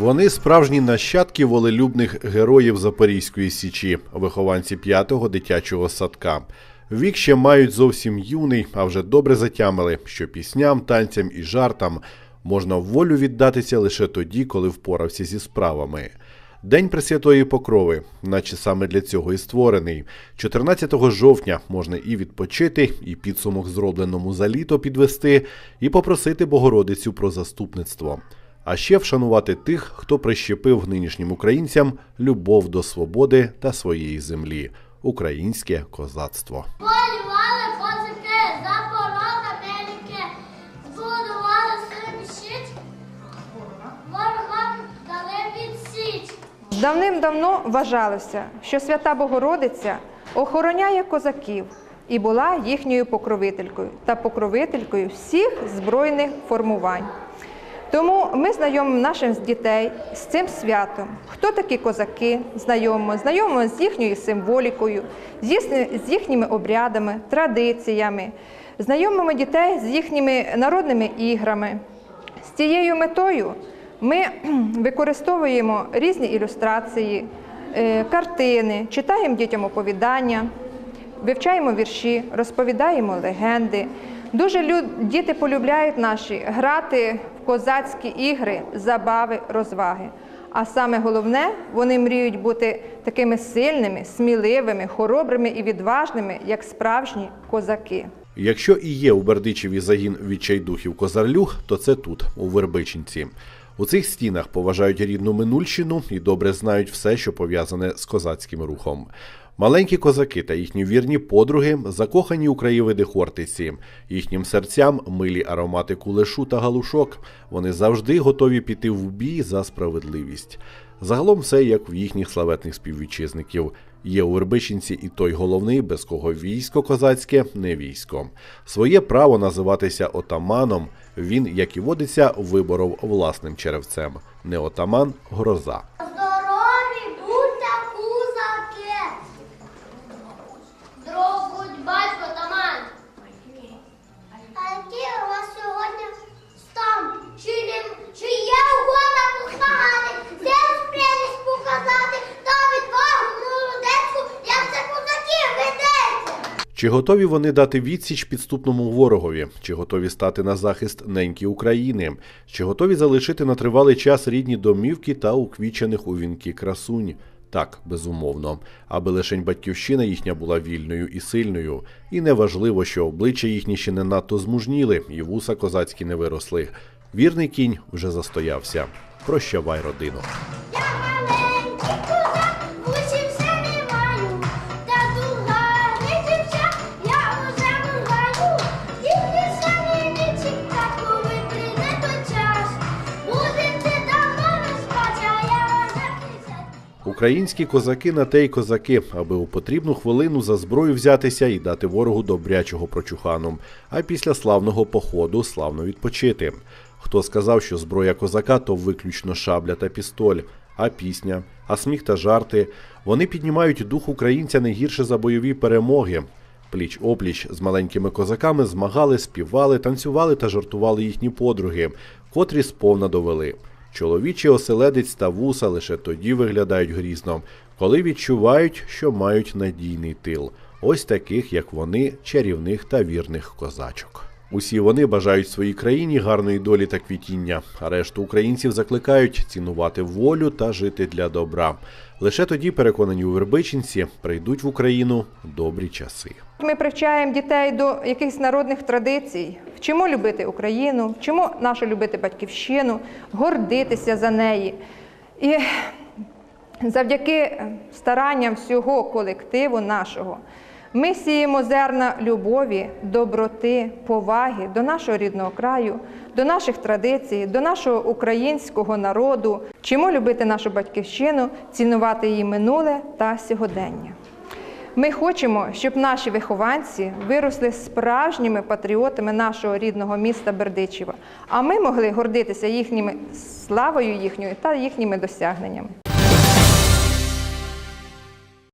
Вони справжні нащадки волелюбних героїв Запорізької січі, вихованці п'ятого дитячого садка. Вік ще мають зовсім юний, а вже добре затямили, що пісням, танцям і жартам можна волю віддатися лише тоді, коли впорався зі справами. День Пресвятої Покрови, наче саме для цього і створений. 14 жовтня можна і відпочити, і підсумок зробленому за літо підвести, і попросити Богородицю про заступництво. А ще вшанувати тих, хто прищепив нинішнім українцям любов до свободи та своєї землі українське козацтво. Полювали козаки, запороли велике, збудували собі щит, ворогам дали відсіч. Давним-давно вважалося, що свята Богородиця охороняє козаків і була їхньою покровителькою та покровителькою всіх збройних формувань. Тому ми знайомимо наших дітей з цим святом. Хто такі козаки, знайомимо, знайомимо з їхньою символікою, з їхніми обрядами, традиціями, знайомимо дітей з їхніми народними іграми. З цією метою ми використовуємо різні ілюстрації, е, картини, читаємо дітям оповідання, вивчаємо вірші, розповідаємо легенди. Дуже лю- діти полюбляють наші грати козацькі ігри, забави, розваги. А саме головне, вони мріють бути такими сильними, сміливими, хоробрими і відважними, як справжні козаки. Якщо і є у Бердичеві загін відчайдухів Козарлюг, то це тут, у Вербичинці. У цих стінах поважають рідну минульщину і добре знають все, що пов'язане з козацьким рухом. Маленькі козаки та їхні вірні подруги закохані у краєвиди Хортиці. Їхнім серцям милі аромати кулешу та галушок. Вони завжди готові піти в бій за справедливість. Загалом все як в їхніх славетних співвітчизників. Є у Вербищенці і той головний, без кого військо козацьке не військо. Своє право називатися отаманом він, як і водиться, виборов власним черевцем. Не отаман, гроза. Чи готові вони дати відсіч підступному ворогові? Чи готові стати на захист неньки України? Чи готові залишити на тривалий час рідні домівки та уквічених у вінки красунь? Так, безумовно, аби лишень батьківщина їхня була вільною і сильною. І неважливо, що обличчя їхні ще не надто змужніли, і вуса козацькі не виросли. Вірний кінь вже застоявся. Прощавай, родину. Українські козаки на те й козаки, аби у потрібну хвилину за зброю взятися і дати ворогу добрячого прочухану, а після славного походу славно відпочити. Хто сказав, що зброя козака то виключно шабля та пістоль, а пісня, а сміх та жарти вони піднімають дух українця не гірше за бойові перемоги. Пліч опліч з маленькими козаками змагали, співали, танцювали та жартували їхні подруги, котрі сповна довели. Чоловічий оселедець та вуса лише тоді виглядають грізно, коли відчувають, що мають надійний тил, ось таких, як вони, чарівних та вірних козачок. Усі вони бажають своїй країні гарної долі та квітіння, а решту українців закликають цінувати волю та жити для добра. Лише тоді, переконані у Вербичинці, прийдуть в Україну добрі часи. Ми привчаємо дітей до якихось народних традицій, вчимо любити Україну, вчимо нашу любити батьківщину, гордитися за неї. І завдяки старанням всього колективу нашого ми сіємо зерна любові, доброти, поваги до нашого рідного краю, до наших традицій, до нашого українського народу, вчимо любити нашу батьківщину, цінувати її минуле та сьогодення. Ми хочемо, щоб наші вихованці виросли справжніми патріотами нашого рідного міста Бердичева, а ми могли гордитися їхніми славою їхньою та їхніми досягненнями.